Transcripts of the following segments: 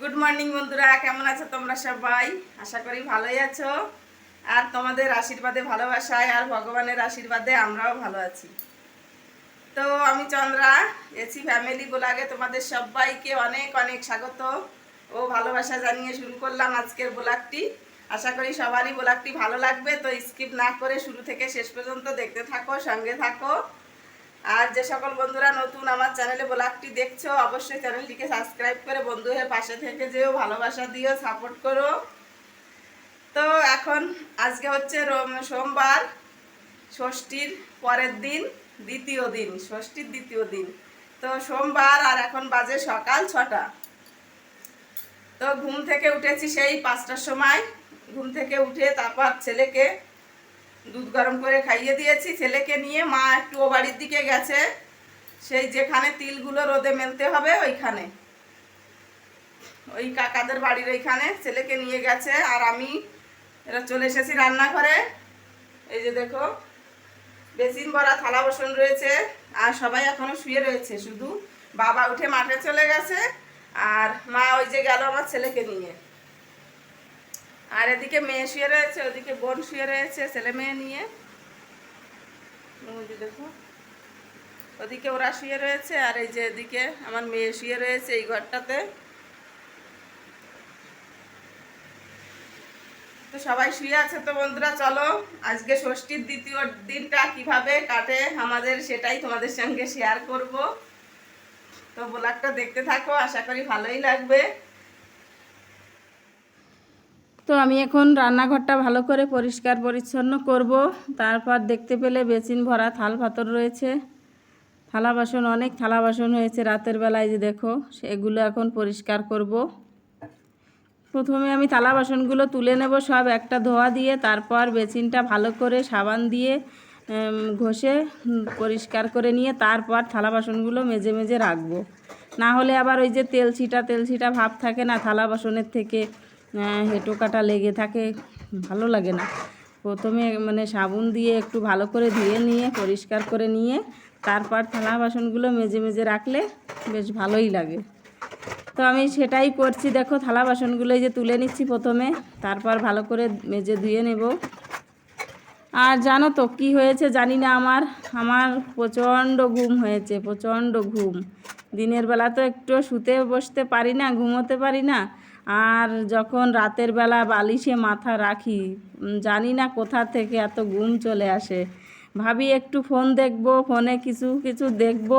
Good morning বন্ধুরা। কেমন আছো তোমরা সবাই? আশা করি ভালোই আছো। আর তোমাদের আশীর্বাদে, ভালোবাসায় আর ভগবানের আশীর্বাদে আমরাও ভালো আছি। তো আমি চন্দ্রা এসি ফ্যামিলি ব্লগে তোমাদের সবাইকে অনেক অনেক স্বাগত ও ভালোবাসা জানিয়ে শুরু করলাম আজকের ব্লগটি। আশা করি সবারই ব্লগটি ভালো লাগবে, তো স্কিপ না করে শুরু থেকে শেষ পর্যন্ত দেখতে থাকো, সঙ্গে থাকো। আর যে সকল বন্ধুরা নতুন আমার চ্যানেলে ব্লগটি দেখছ, অবশ্যই চ্যানেলটিকে সাবস্ক্রাইব করে বন্ধু হয়ে পাশে থেকে যেও, ভালোবাসা দিও সাপোর্ট করো। তো এখন আজকে হচ্ছে সোমবার, ষষ্ঠীর পরের দিন, দ্বিতীয় দিন, ষষ্ঠীর দ্বিতীয় দিন। তো সোমবার আর এখন বাজে সকাল ছটা। তো ঘুম থেকে উঠেছি সেই পাঁচটার সময়। ঘুম থেকে উঠে তারপর ছেলেকে দুধ গরম করে খাইয়ে দিয়েছি। ছেলেকে নিয়ে মা একটু ও বাড়ির দিকে গেছে। সেই যেখানে তিলগুলো রোদে মেলতে হবে, ওইখানে। ওই কাকাদের বাড়ির ওইখানে ছেলেকে নিয়ে গেছে। আর আমি, এরা চলে এসেছি রান্নাঘরে। এই যে দেখো, বেসিন ভরা, থালা বাসন রয়েছে। আর সবাই এখনও শুয়ে রয়েছে, শুধু বাবা উঠে মাঠে চলে গেছে। আর মা ওই যে গেল আমার ছেলেকে নিয়ে। আর এদিকে মেয়ে শুয়ে রয়েছে, ওদিকে বোন শুয়ে রয়েছে ছেলে মেয়ে নিয়ে। দেখো, ওদিকে ওরা শুয়ে রয়েছে আর এই যে এদিকে আমার মেয়ে শুয়ে রয়েছে এই ঘরটাতে। তো সবাই শুয়ে আছে তো বন্ধুরা, চলো আজকে ষষ্ঠীর দ্বিতীয় দিনটা কীভাবে কাটে আমাদের সেটাই তোমাদের সঙ্গে শেয়ার করব। তো ব্লগটা দেখতে থাকো, আশা করি ভালোই লাগবে। তো আমি এখন রান্নাঘরটা ভালো করে পরিষ্কার পরিচ্ছন্ন করব। তারপর দেখতে পেলে বেসিন ভরা থাল পাথর রয়েছে। থালা বাসন, অনেক থালা বাসন হয়েছে রাতের বেলায়, যে দেখো, সেগুলো এখন পরিষ্কার করব। প্রথমে আমি থালা বাসনগুলো তুলে নেব সব একটা ধোয়া দিয়ে, তারপর বেসিনটা ভালো করে সাবান দিয়ে ঘষে পরিষ্কার করে নিয়ে তারপর থালা বাসনগুলো মেজে মেজে রাখব। না হলে আবার ওই যে তেল ছিটা তেল ছিটা ভাব থাকে না থালা বাসনের থেকে। হেঁটো কাটা লেগে থাকে, ভালো লাগে না। প্রথমে মানে সাবুন দিয়ে একটু ভালো করে ধুয়ে নিয়ে, পরিষ্কার করে নিয়ে, তারপর থালা বাসনগুলো মেজে মেজে রাখলে বেশ ভালোই লাগে। তো আমি সেটাই করছি, দেখো থালা বাসনগুলো যে তুলে নিচ্ছি প্রথমে, তারপর ভালো করে মেজে ধুয়ে নেব। আর জানো তো কী হয়েছে জানি না আমার আমার প্রচণ্ড ঘুম হয়েছে, প্রচণ্ড ঘুম। দিনের বেলা তো একটু শুতে বসতে পারি না, ঘুমোতে পারি না আর যখন রাতের বেলা বালিশে মাথা রাখি জানি না কোথা থেকে এত ঘুম চলে আসে। ভাবি, একটু ফোন দেখব, ফোনে কিছু কিছু দেখব।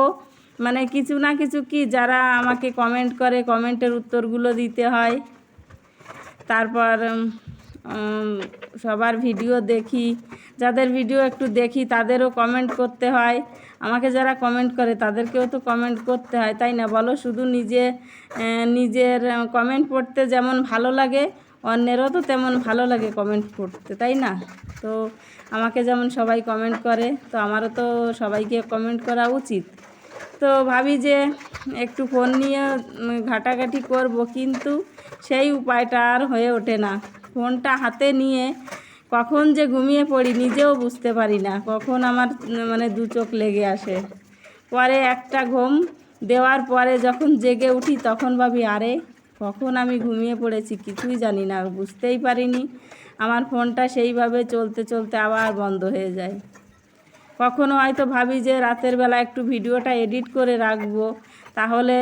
মানে কিছু না কিছু কি যারা আমাকে কমেন্ট করে কমেন্টের উত্তরগুলো দিতে হয়। তারপর সবার ভিডিও দেখি। যাদের ভিডিও একটু দেখি, তাদেরও কমেন্ট করতে হয়। আমাকে যারা কমেন্ট করে, তাদেরকেও তো কমেন্ট করতে হয়, তাই না? বলো, শুধু নিজে নিজের কমেন্ট পড়তে যেমন ভালো লাগে, অন্যেরও তো তেমন ভালো লাগে কমেন্ট পড়তে, তাই না? তো আমাকে যেমন সবাই কমেন্ট করে, তো আমারও তো সবাইকে কমেন্ট করা উচিত। তো ভাবি যে একটু ফোন নিয়ে ঘাটাঘাটি করব, কিন্তু সেই উপায়টা আর হয়ে ওঠে না। ফোনটা হাতে নিয়ে কখন যে ঘুমিয়ে পড়ি নিজেও বুঝতে পারি না। কখন আমার মানে দু চোখ লেগে আসে। পরে একটা ঘুম দেওয়ার পরে যখন জেগে উঠি তখন ভাবি, আরে, কখন আমি ঘুমিয়ে পড়েছি কিছুই জানি না, বুঝতেই পারিনি। আমার ফোনটা সেইভাবে চলতে চলতে আবার বন্ধ হয়ে যায়। কখনো হয়তো ভাবি যে রাতের বেলা একটু ভিডিওটা এডিট করে রাখব, তাহলে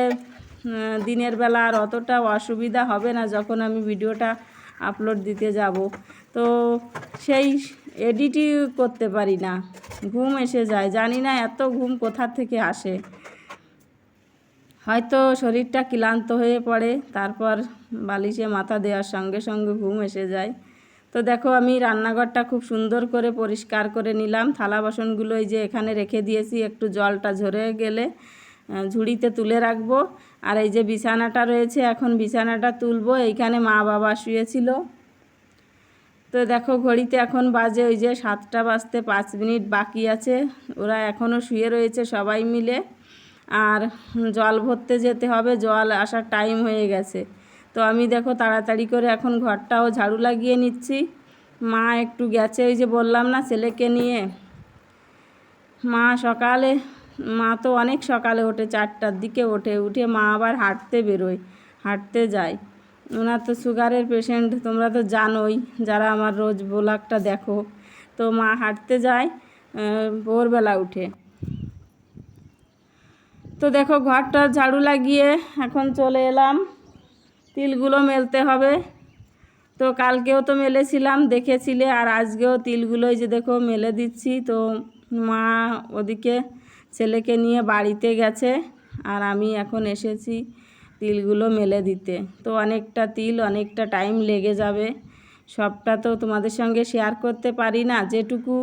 দিনের বেলা আর অতটা অসুবিধা হবে না যখন আমি ভিডিওটা আপলোড দিতে যাব। তো সেই এডিটই করতে পারি না। ঘুম এসে যায়। জানি না এত ঘুম কোথা থেকে আসে। হয়তো শরীরটা ক্লান্ত হয়ে পড়ে, তারপর বালিশে মাথা দেওয়ার সঙ্গে সঙ্গে ঘুম এসে যায়। তো দেখো, আমি রান্নাঘরটা খুব সুন্দর করে পরিষ্কার করে নিলাম। থালা বাসনগুলো এই যে এখানে রেখে দিয়েছি। একটু জলটা ঝরে গেলে ঝুড়িতে তুলে রাখব। আর এই যে বিছানাটা রয়েছে, এখন বিছানাটা তুলবো। এইখানে মা বাবা শুয়েছিল। তো দেখো ঘড়িতে এখন বাজে ওই যে সাতটা বাজতে পাঁচ মিনিট বাকি আছে। ওরা এখনও শুয়ে রয়েছে সবাই মিলে। আর জল ভরতে যেতে হবে, জল আসার টাইম হয়ে গেছে। তো আমি দেখো তাড়াতাড়ি করে এখন ঘরটাও ঝাড়ু লাগিয়ে নিচ্ছি। মা একটু গেছে ওই যে বললাম না ছেলেকে নিয়ে। মা সকালে, মা তো অনেক সকালে ওঠে, চারটার দিকে ওঠে। উঠে মা আবার হাঁটতে বেরোয়, হাঁটতে যায়। ওনার তো সুগারের পেশেন্ট তোমরা তো জানোই, যারা আমার রোজ ব্লগটা দেখো। তো মা হাঁটতে যায় ভোরবেলা উঠে। তো দেখো, ঘরটা ঝাড়ু লাগিয়ে এখন চলে এলাম। তিলগুলো মেলতে হবে। তো কালকেও তো মেলেছিলাম, দেখেছিলে, আর আজকেও তিলগুলোই যে দেখো মেলে দিচ্ছি। তো মা ওদিকে ছেলেকে নিয়ে বাড়িতে গেছে, আর আমি এখন এসেছি। তিলগুলো মেলে দিতে। তো অনেকটা তিল, অনেকটা টাইম লেগে যাবে। সবটা তো তোমাদের সঙ্গে শেয়ার করতে পারি না। যেটুকু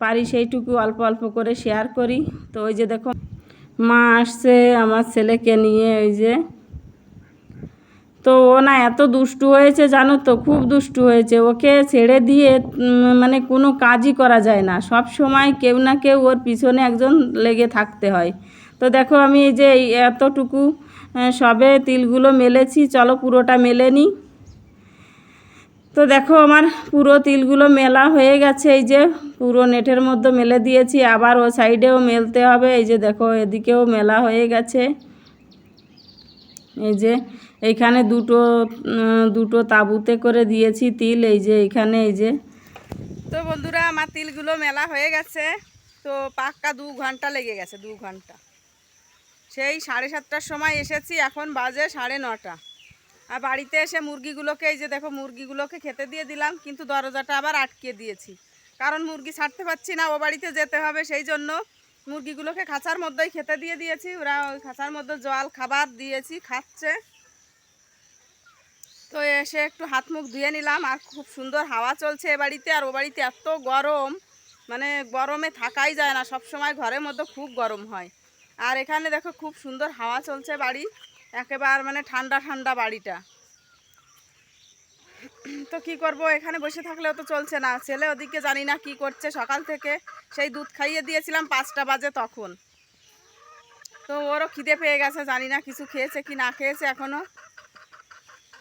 পারি সেইটুকু অল্প অল্প করে শেয়ার করি। তো ওই যে দেখো, মা আসছে আমার ছেলেকে নিয়ে ওই যে। তো ও না এত দুষ্টু হয়েছে জানো তো, খুব দুষ্টু হয়েছে। ওকে ছেড়ে দিয়ে মানে কোনো কাজই করা যায় না। সব সময় কেউ না কেউ ওর পিছনে একজন লেগে থাকতে হয়। তো দেখো আমি এই যে এতটুকু সবে তিলগুলো মেলেছি, চলো পুরোটা মেলে নিই তো দেখো আমার পুরো তিলগুলো মেলা হয়ে গেছে, এই যে পুরো নেটের মধ্যে মেলে দিয়েছি, আবার ও সাইডেও মেলতে হবে, এই যে দেখো এদিকেও মেলা হয়ে গেছে। এই যে এইখানে দুটো দুটো তাঁবুতে করে দিয়েছি তিল, এই যে এইখানে, এই যে। তো বন্ধুরা, আমার তিলগুলো মেলা হয়ে গেছে, তো পাক্কা দু ঘণ্টা লেগে গেছে, দু ঘণ্টা। সেই সাড়ে সাতটার সময় এসেছি, এখন বাজে সাড়ে নটা। আর বাড়িতে এসে মুরগিগুলোকে, এই যে দেখো মুরগিগুলোকে খেতে দিয়ে দিলাম, কিন্তু দরজাটা আবার আটকে দিয়েছি। কারণ মুরগি ছাড়তে পারছি না, ও বাড়িতে যেতে হবে, সেই জন্য মুরগিগুলোকে খাঁচার মধ্যেই খেতে দিয়ে দিয়েছি। ওরা ওই খাঁচার মধ্যে জল, খাবার দিয়েছি, খাচ্ছে। তো এসে একটু হাত মুখ ধুয়ে নিলাম, আর খুব সুন্দর হাওয়া চলছে এ বাড়িতে, আর ও বাড়িতে এত গরম। মানে গরমে থাকাই যায় না সব সময় ঘরের মধ্যে খুব গরম হয়। আর এখানে দেখো খুব সুন্দর হাওয়া চলছে বাড়ি। একেবারে মানে ঠান্ডা ঠান্ডা বাড়িটা। তো কি করব, এখানে বসে থাকলেও তো চলছে না। ছেলে ওদিকে জানি না কি করছে, সকাল থেকে সেই দুধ খাইয়ে দিয়েছিলাম পাঁচটা বাজে তখন। তো ওরও খিদে পেয়ে গেছে, জানি না কিছু খেয়েছে কি না খেয়েছে এখনও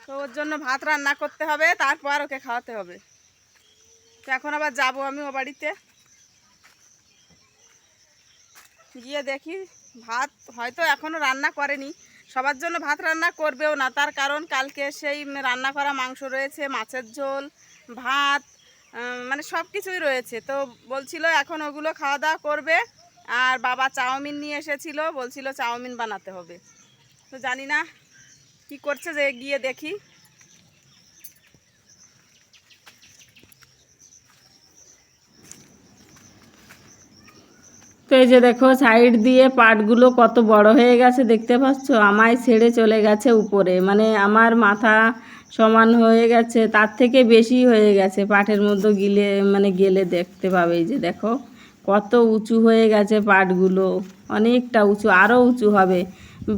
তো ওর জন্য ভাত রান্না করতে হবে, তারপর ওকে খাওয়াতে হবে। তো এখন আবার যাব আমি ও বাড়িতে। গিয়ে দেখি ভাত হয়তো এখনও রান্না করেনি। সবার জন্য ভাত রান্না করবেও না। তার কারণ কালকে সেই রান্না করা মাংস রয়েছে, মাছের ঝোল, ভাত মানে সব কিছুই রয়েছে। তো বলছিল এখন ওগুলো খাওয়া দাওয়া করবে। আর বাবা চাউমিন নিয়ে এসেছিল। বলছিল চাউমিন বানাতে হবে। তো জানি না কি করছে যে গিয়ে দেখি। তো এই যে দেখো সাইড দিয়ে পাটগুলো কত বড় হয়ে গেছে দেখতে পাচ্ছ? আমায় ছেড়ে চলে গেছে উপরে। মানে আমার মাথা সমান হয়ে গেছে, তার থেকে বেশি হয়ে গেছে পাটের মধ্যে গিলে মানে গেলে দেখতে পাবে এই যে দেখো, কত উঁচু হয়ে গেছে পাটগুলো, অনেকটা উঁচু আরও উঁচু হবে।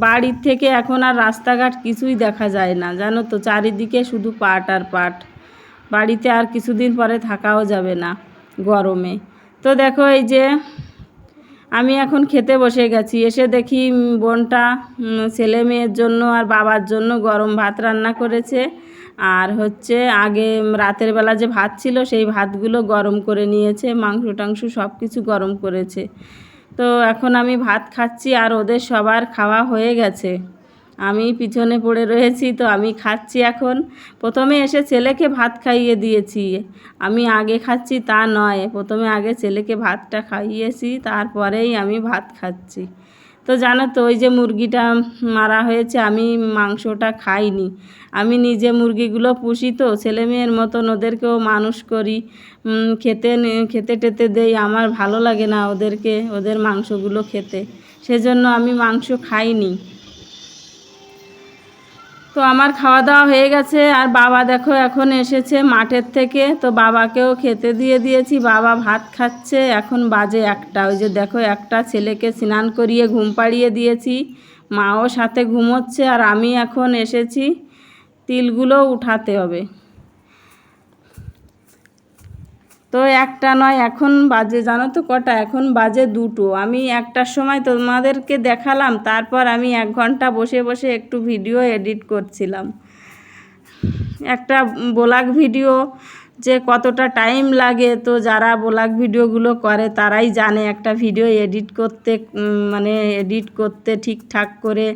বাড়ির থেকে এখন আর রাস্তাঘাট কিছুই দেখা যায় না, জানো তো, চারিদিকে শুধু পাট আর পাট। বাড়িতে আর কিছুদিন পরে থাকাও যাবে না গরমে। তো দেখো এই যে আমি এখন খেতে বসে গেছি। এসে দেখি বোনটা ছেলে মেয়ের জন্য আর বাবার জন্য গরম ভাত রান্না করেছে। আর হচ্ছে আগে রাতের বেলা যে ভাত ছিল, সেই ভাতগুলো গরম করে নিয়েছে। মাংস টাংস সব কিছু গরম করেছে। তো এখন আমি ভাত খাচ্ছি আর ওদের সবার খাওয়া হয়ে গেছে। আমি পিছনে পড়ে রয়েছি, তো আমি খাচ্ছি এখন। প্রথমে এসে ছেলেকে ভাত খাইয়ে দিয়েছি। আমি আগে খাচ্ছি তা নয়, প্রথমে আগে ছেলেকে ভাতটা খাইয়েছি, তারপরেই আমি ভাত খাচ্ছি। তো জানো তো, ওই যে মুরগিটা মারা হয়েছে, আমি মাংসটা খাইনি। আমি নিজে মুরগিগুলো পুষি তো ছেলে মেয়ের মতন ওদেরকেও মানুষ করি। খেতে খেতে টেতে দেই, আমার ভালো লাগে না ওদেরকে, ওদের মাংসগুলো খেতে। সেজন্য আমি মাংস খাইনি। তো আমার খাওয়া দাওয়া হয়ে গেছে। আর বাবা দেখো এখন এসেছে মাঠের থেকে। তো বাবাকেও খেতে দিয়ে দিয়েছি। বাবা ভাত খাচ্ছে। এখন বাজে একটা। ওই যে দেখো একটা ছেলেকে স্নান করিয়ে ঘুম পাড়িয়ে দিয়েছি। মাও সাথে ঘুমোচ্ছে। আর আমি এখন এসেছি তিলগুলো উঠাতে হবে। তো একটা নয়, এখন বাজে, জানো তো কটা? এখন বাজে দুটো। আমি একটার সময় তোমাদেরকে দেখালাম, তারপর আমি এক ঘণ্টা বসে বসে একটু ভিডিও এডিট করছিলাম। একটা ব্লগ ভিডিও যে কতটা টাইম লাগে, তো যারা ব্লগ ভিডিওগুলো করে তারাই জানে একটা ভিডিও এডিট করতে মানে এডিট করতে ঠিকঠাক করে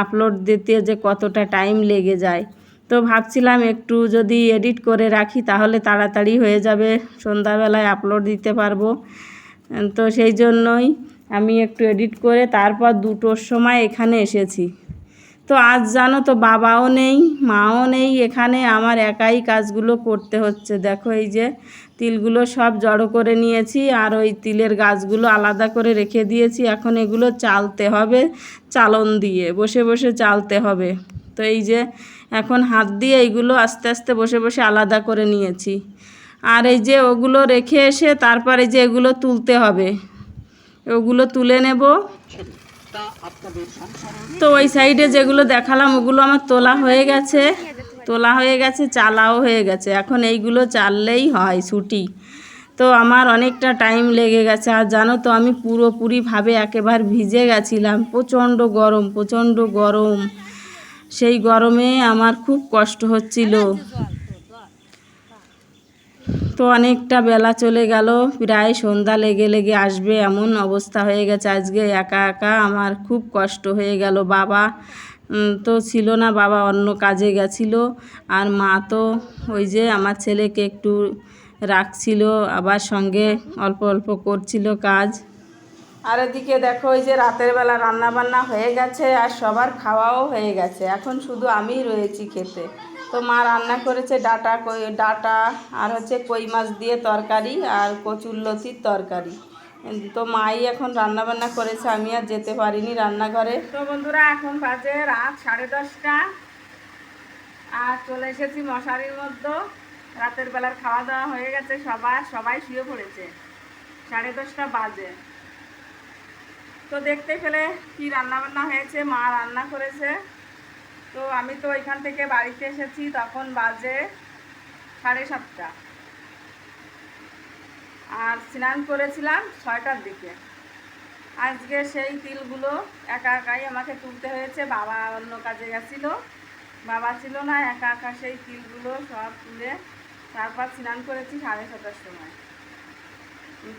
আপলোড দিতে যে কতটা টাইম লেগে যায়। তো ভাবছিলাম একটু যদি এডিট করে রাখি তাহলে তাড়াতাড়ি হয়ে যাবে, সন্ধ্যাবেলায় আপলোড দিতে পারব। তো সেই জন্যই আমি একটু এডিট করে তারপর দুটোর সময় এখানে এসেছি। তো আজ জানো তো বাবাও নেই, মাও নেই এখানে, আমার একাই কাজগুলো করতে হচ্ছে। দেখো এই যে তিলগুলো সব জড়ো করে নিয়েছি আর ওই তিলের গাছগুলো আলাদা করে রেখে দিয়েছি। এখন এগুলো চালতে হবে, চালন দিয়ে, বসে বসে চালতে হবে। তো এই যে এখন হাত দিয়ে এইগুলো আস্তে আস্তে বসে বসে আলাদা করে নিয়েছি। আর এই যে ওগুলো রেখে এসে তারপরে যে এগুলো তুলতে হবে। ওগুলো তুলে নেব। তো ওই সাইডে যেগুলো দেখালাম ওগুলো আমার তোলা হয়ে গেছে। তোলা হয়ে গেছে, চালাও হয়ে গেছে। এখন এইগুলো চাললেই হয় ছুটি। তো আমার অনেকটা টাইম লেগে গেছে। আর জানো তো আমি পুরোপুরিভাবে একেবারে ভিজে গেছিলাম। প্রচণ্ড গরম প্রচণ্ড গরম। সেই গরমে আমার খুব কষ্ট হচ্ছিল। তো অনেকটা বেলা চলে গেল, প্রায় সন্ধ্যা লেগে লেগে আসবে এমন অবস্থা হয়ে গেছে আজকে, একা একা আমার খুব কষ্ট হয়ে গেল। বাবা তো ছিল না, বাবা অন্য কাজে গেছিল। আর মা তো ওই যে আমার ছেলেকে একটু রাখছিল, আবার সঙ্গে অল্প অল্প করছিল কাজ। আর এদিকে দেখো ওই যে রাতের বেলা রান্না বান্না হয়ে গেছে আর সবার খাওয়াও হয়ে গেছে। এখন শুধু আমিই রয়েছি খেতে। তো মা রান্না করেছে ডাটা কই, ডাটা আর হচ্ছে কই মাছ দিয়ে তরকারি আর কচুরলতির তরকারি। তো মাই এখন রান্না বান্না করেছে, আমি আর যেতে পারিনি রান্নাঘরে। তো বন্ধুরা, এখন বাজে রাত সাড়ে দশটা। আর চলে এসেছি মশারির মধ্যে। রাতের বেলার খাওয়া দাওয়া হয়ে গেছে সবার, সবাই শুয়ে পড়েছে। সাড়ে দশটা বাজে। তো দেখতে পেলে কি রান্না বান্না হয়েছে, মা রান্না করেছে। তো আমি তো এখান থেকে বাড়িতে এসেছি, তখন বাজে সাড়ে সাতটা। আর স্নান করেছিলাম ছয়টার দিকে। আজকে সেই তিলগুলো একা একাই আমাকে তুলতে হয়েছে, বাবা অন্য কাজে গেছিল। বাবা ছিল না, একা একা সেই তিলগুলো সব তুলে তারপর স্নান করেছি সাড়ে ছটার সময়।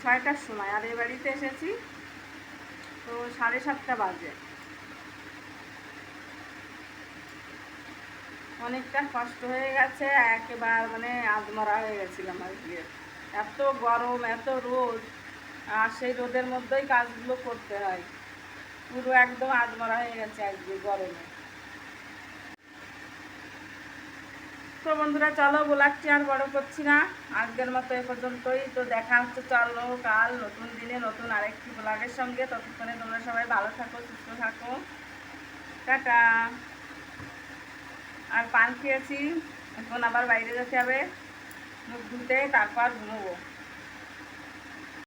ছয়টার সময়, আর এই বাড়িতে এসেছি তো সাড়ে সাতটা বাজে। অনেকটা কষ্ট হয়ে গেছে, একেবার মানে আধমরা হয়ে গেছিলাম আর আজকে এত গরম, এত রোদ, আর সেই রোদের মধ্যেই কাজগুলো করতে হয়। পুরো একদম আধমরা হয়ে গেছে আজকে গরমে। তো বন্ধুরা, চলো ব্লগটি আর বড় করছি না। আজকের মতো এ পর্যন্তই। তো দেখা হচ্ছে, চলো কাল নতুন দিনে নতুন আরেকটি ব্লগের সঙ্গে। ততক্ষণে তোমরা সবাই ভালো থাকো, সুস্থ থাকো। টাটা। আর পান খেয়েছি, এখন আবার বাইরে যেতে হবে। মুখ ধুতে, তারপর ঘুমোবো।